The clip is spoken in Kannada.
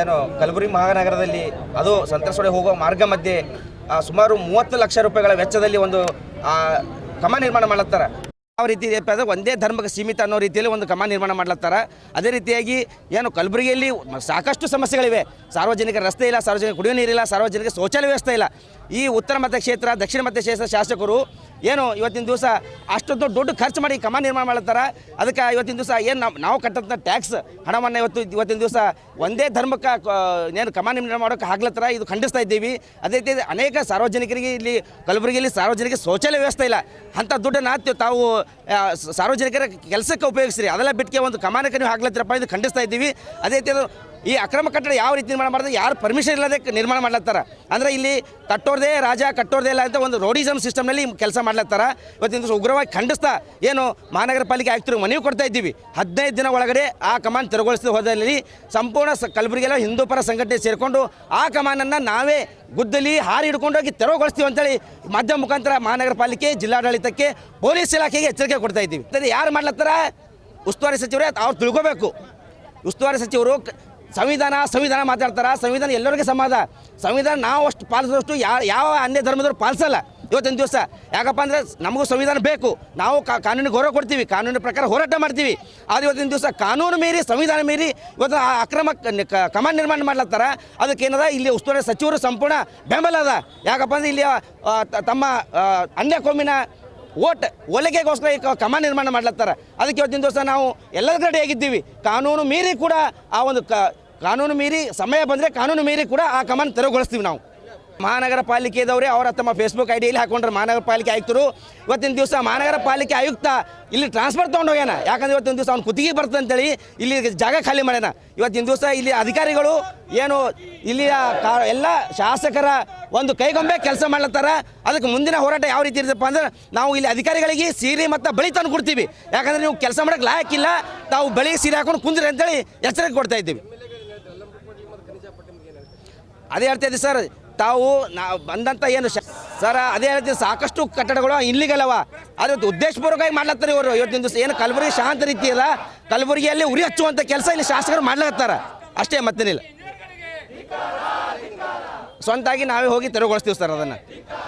ಏನು, ಕಲಬುರಗಿ ಮಹಾನಗರದಲ್ಲಿ ಅದು ಸಂತ್ರಸ್ತೊಡೆ ಹೋಗುವ ಮಾರ್ಗ ಮಧ್ಯೆ ಸುಮಾರು ಮೂವತ್ತು ಲಕ್ಷ ರೂಪಾಯಿಗಳ ವೆಚ್ಚದಲ್ಲಿ ಒಂದು ಕಮ ನಿರ್ಮಾಣ ಮಾಡ್ಲತ್ತಾರ. ಯಾವ ರೀತಿ ಇದೆ ಅಂದ್ರೆ ಒಂದೇ ಧರ್ಮಕ್ಕೆ ಸೀಮಿತ ಅನ್ನೋ ರೀತಿಯಲ್ಲಿ ಒಂದು ಕಮ ನಿರ್ಮಾಣ ಮಾಡ್ಲತ್ತಾರ. ಅದೇ ರೀತಿಯಾಗಿ ಏನು ಕಲಬುರಗಿಯಲ್ಲಿ ಸಾಕಷ್ಟು ಸಮಸ್ಯೆಗಳಿವೆ. ಸಾರ್ವಜನಿಕ ರಸ್ತೆ ಇಲ್ಲ, ಸಾರ್ವಜನಿಕ ಕುಡಿಯೋ ನೀರಿಲ್ಲ, ಸಾರ್ವಜನಿಕ ಶೌಚಾಲಯ ವ್ಯವಸ್ಥೆ ಇಲ್ಲ. ಈ ಉತ್ತರ ಮತಕ್ಷೇತ್ರ ದಕ್ಷಿಣ ಮತಕ್ಷೇತ್ರ ಶಾಸಕರು ಏನು ಇವತ್ತಿನ ದಿವಸ ಅಷ್ಟೊಂದು ದೊಡ್ಡ ಖರ್ಚು ಮಾಡಿ ಕಮ ನಿರ್ಮಾಣ ಮಾಡ್ತಾರ ಅದಕ್ಕೆ ಇವತ್ತಿನ ದಿವಸ ಏನು ನಾವು ನಾವು ಕಟ್ಟಂಥ ಟ್ಯಾಕ್ಸ್ ಹಣವನ್ನು ಇವತ್ತು ಇವತ್ತಿನ ದಿವಸ ಒಂದೇ ಧರ್ಮಕ್ಕೆ ಏನು ಕಮ ನಿರ್ಮಾಣ ಮಾಡೋಕ್ಕೆ ಆಗ್ಲತ್ತರ. ಇದು ಖಂಡಿಸ್ತಾ ಇದ್ದೀವಿ. ಅದೇ ರೀತಿ ಅನೇಕ ಸಾರ್ವಜನಿಕರಿಗೆ ಇಲ್ಲಿ ಕಲಬುರಗಿಯಲ್ಲಿ ಸಾರ್ವಜನಿಕ ಶೌಚಾಲಯ ವ್ಯವಸ್ಥೆ ಇಲ್ಲ. ಅಂಥ ದುಡ್ಡನ್ನು ತಾವು ಸಾರ್ವಜನಿಕರ ಕೆಲಸಕ್ಕೆ ಉಪಯೋಗಿಸ್ರಿ. ಅದೆಲ್ಲ ಬಿಟ್ಟಿಗೆ ಒಂದು ಕಮಾನಕ್ಕೆ ನೀವು ಹಾಕ್ಲತ್ತಿರಪ್ಪ ಇದು ಖಂಡಿಸ್ತಾ ಇದ್ದೀವಿ. ಅದೇ ರೀತಿ ಅದು ಈ ಅಕ್ರಮ ಕಟ್ಟಡ ಯಾವ ರೀತಿ ನಿರ್ಮಾಣ ಮಾಡಿದ್ರೆ ಯಾರು ಪರ್ಮಿಷನ್ ಇಲ್ಲದೆ ನಿರ್ಮಾಣ ಮಾಡ್ಲತ್ತಾರ? ಅಂದರೆ ಇಲ್ಲಿ ಕಟ್ಟೋರ್ದೇ ರಾಜ, ಕಟ್ಟೋರ್ದೇ ಇಲ್ಲ ಅಂತ ಒಂದು ರೋಡಿಸಮ್ ಸಿಸ್ಟಮ್ನಲ್ಲಿ ಕೆಲಸ ಮಾಡ್ಲತ್ತಾರ. ಇವತ್ತಿನ ಉಗ್ರವಾಗಿ ಖಂಡಿಸ್ತಾ ಏನು ಮಹಾನಗರ ಪಾಲಿಕೆ ಆಯುಕ್ತರು ಮನವಿ ಕೊಡ್ತಾ ಇದ್ದೀವಿ. ಹದಿನೈದು ದಿನ ಒಳಗಡೆ ಆ ಕಮಾನ್ ತೆರವುಗೊಳಿಸಿದ ಹೋದಲ್ಲಿ ಸಂಪೂರ್ಣ ಸ ಕಲಬುರಗಿಯಲ್ಲ ಹಿಂದೂ ಪರ ಸಂಘಟನೆ ಸೇರಿಕೊಂಡು ಆ ಕಮಾನನ್ನು ನಾವೇ ಗುದ್ದಲಿ ಹಾರಿ ಹಿಡ್ಕೊಂಡೋಗಿ ತೆರವುಗೊಳಿಸ್ತೀವಿ ಅಂತೇಳಿ ಮಾಧ್ಯಮ ಮುಖಾಂತರ ಮಹಾನಗರ ಪಾಲಿಕೆ, ಜಿಲ್ಲಾಡಳಿತಕ್ಕೆ ಪೊಲೀಸ್ ಇಲಾಖೆಗೆ ಎಚ್ಚರಿಕೆ ಕೊಡ್ತಾ ಇದ್ದೀವಿ. ಅದೇ ಯಾರು ಮಾಡ್ಲತ್ತಾರ? ಉಸ್ತುವಾರಿ ಸಚಿವರೇ, ಅವ್ರು ತಿಳ್ಕೋಬೇಕು. ಉಸ್ತುವಾರಿ ಸಚಿವರು ಸಂವಿಧಾನ ಸಂವಿಧಾನ ಮಾತಾಡ್ತಾರ. ಸಂವಿಧಾನ ಎಲ್ಲರಿಗೂ ಸಮಾಧ ಸಂವಿಧಾನ ನಾವು ಅಷ್ಟು ಪಾಲಿಸೋಷ್ಟು ಯಾವ ಯಾವ ಅನ್ಯ ಧರ್ಮದವ್ರು ಪಾಲಿಸಲ್ಲ. ಇವತ್ತಿನ ದಿವಸ. ಯಾಕಪ್ಪ ಅಂದರೆ ನಮಗೂ ಸಂವಿಧಾನ ಬೇಕು. ನಾವು ಕಾನೂನು ಗೌರವ ಕೊಡ್ತೀವಿ. ಕಾನೂನಿನ ಪ್ರಕಾರ ಹೋರಾಟ ಮಾಡ್ತೀವಿ. ಆದರೆ ಇವತ್ತಿನ ದಿವಸ ಕಾನೂನು ಮೀರಿ, ಸಂವಿಧಾನ ಮೀರಿ ಇವತ್ತು ಆ ಅಕ್ರಮ ಕಮಾಂಡ್ ನಿರ್ಮಾಣ ಮಾಡ್ಲತ್ತಾರ. ಅದಕ್ಕೇನದ ಇಲ್ಲಿ ಉಸ್ತುವಾರಿ ಸಚಿವರು ಸಂಪೂರ್ಣ ಬೆಂಬಲ ಅದ. ಯಾಕಪ್ಪ ಅಂದರೆ ಇಲ್ಲಿ ತಮ್ಮ ಅನ್ಯ ಕೋಮಿನ ಓಟ್ ಒಲಿಗೆಗೋಸ್ಕರ ಈ ಕಮಾಂಡ್ ನಿರ್ಮಾಣ ಮಾಡ್ಲತ್ತಾರ. ಅದಕ್ಕೆ ಇವತ್ತಿನ ದಿವಸ ನಾವು ಎಲ್ಲರ ಕಡೆ ಹೇಗಿದ್ದೀವಿ ಕಾನೂನು ಮೀರಿ ಕೂಡ ಆ ಒಂದು ಕಾನೂನು ಮೀರಿ ಸಮಯ ಬಂದರೆ ಕಾನೂನು ಮೀರಿ ಕೂಡ ಆ ಕಮಾನ್ ತೆರವುಗೊಳಿಸ್ತೀವಿ ನಾವು. ಮಹಾನಗರ ಪಾಲಿಕೆದವರೇ ಅವರ ತಮ್ಮ ಫೇಸ್ಬುಕ್ ಐ ಡಿಯಲ್ಲಿ ಹಾಕೊಂಡ್ರೆ ಮಹಾನಗರ ಪಾಲಿಕೆ ಆಯುಕ್ತರು. ಇವತ್ತಿನ ದಿವಸ ಮಹಾನಗರ ಪಾಲಿಕೆ ಆಯುಕ್ತ ಇಲ್ಲಿ ಟ್ರಾನ್ಸ್ಫರ್ ತೊಗೊಂಡೋಗ್ಯಾನ ಯಾಕಂದ್ರೆ ಇವತ್ತಿನ ದಿವಸ ಅವ್ನು ಕುತ್ತಿಗೆ ಬರ್ತದೆ ಅಂತೇಳಿ ಇಲ್ಲಿ ಜಾಗ ಖಾಲಿ ಮಾಡ್ಯಾನ. ಇವತ್ತಿನ ದಿವಸ ಇಲ್ಲಿ ಅಧಿಕಾರಿಗಳು ಏನು ಇಲ್ಲಿಯ ಎಲ್ಲ ಶಾಸಕರ ಒಂದು ಕೈಗೊಂಬೆ ಕೆಲಸ ಮಾಡ್ಲತ್ತಾರ. ಅದಕ್ಕೆ ಮುಂದಿನ ಹೋರಾಟ ಯಾವ ರೀತಿ ಇರ್ತಪ್ಪ ಅಂದ್ರೆ ನಾವು ಇಲ್ಲಿ ಅಧಿಕಾರಿಗಳಿಗೆ ಸೀರೆ ಮತ್ತು ಬಳಿ ತಂದು ಕೊಡ್ತೀವಿ. ಯಾಕಂದ್ರೆ ನೀವು ಕೆಲಸ ಮಾಡಕ್ಕೆ ಲಾಯಕ್ಕಿಲ್ಲ. ತಾವು ಬಳಿ ಸೀರೆ ಹಾಕೊಂಡು ಕುಂದ್ರಿ ಅಂತೇಳಿ ಎಚ್ಚರಿಕೆ ಕೊಡ್ತಾ ಇದ್ದೀವಿ. ಅದೇ ಹೇಳ್ತಾ ಇದ್ದೀವಿ ಸರ್ ತಾವು ನಾ ಬಂದಂಥ ಏನು ಸರ್, ಅದೇ ರೀತಿ ಸಾಕಷ್ಟು ಕಟ್ಟಡಗಳು ಇಲ್ಲಿಗಲ್ಲವ ಆದರೆ ಉದ್ದೇಶಪೂರ್ವಕವಾಗಿ ಮಾಡ್ಲತ್ತಾರೆ ಇವರು. ಇವತ್ತಿನ ದಿವಸ ಏನು ಕಲಬುರಗಿ ಶಾಂತ ರೀತಿ ಅದ ಕಲಬುರಗಿಯಲ್ಲಿ ಉರಿ ಹಚ್ಚುವಂಥ ಕೆಲಸ ಇಲ್ಲಿ ಶಾಸಕರು ಮಾಡ್ಲತ್ತಾರ ಅಷ್ಟೇ ಮತ್ತೇನಿಲ್ಲ. ಸ್ವಂತಾಗಿ ನಾವೇ ಹೋಗಿ ತೆರವುಗೊಳಿಸ್ತೀವಿ ಸರ್ ಅದನ್ನು.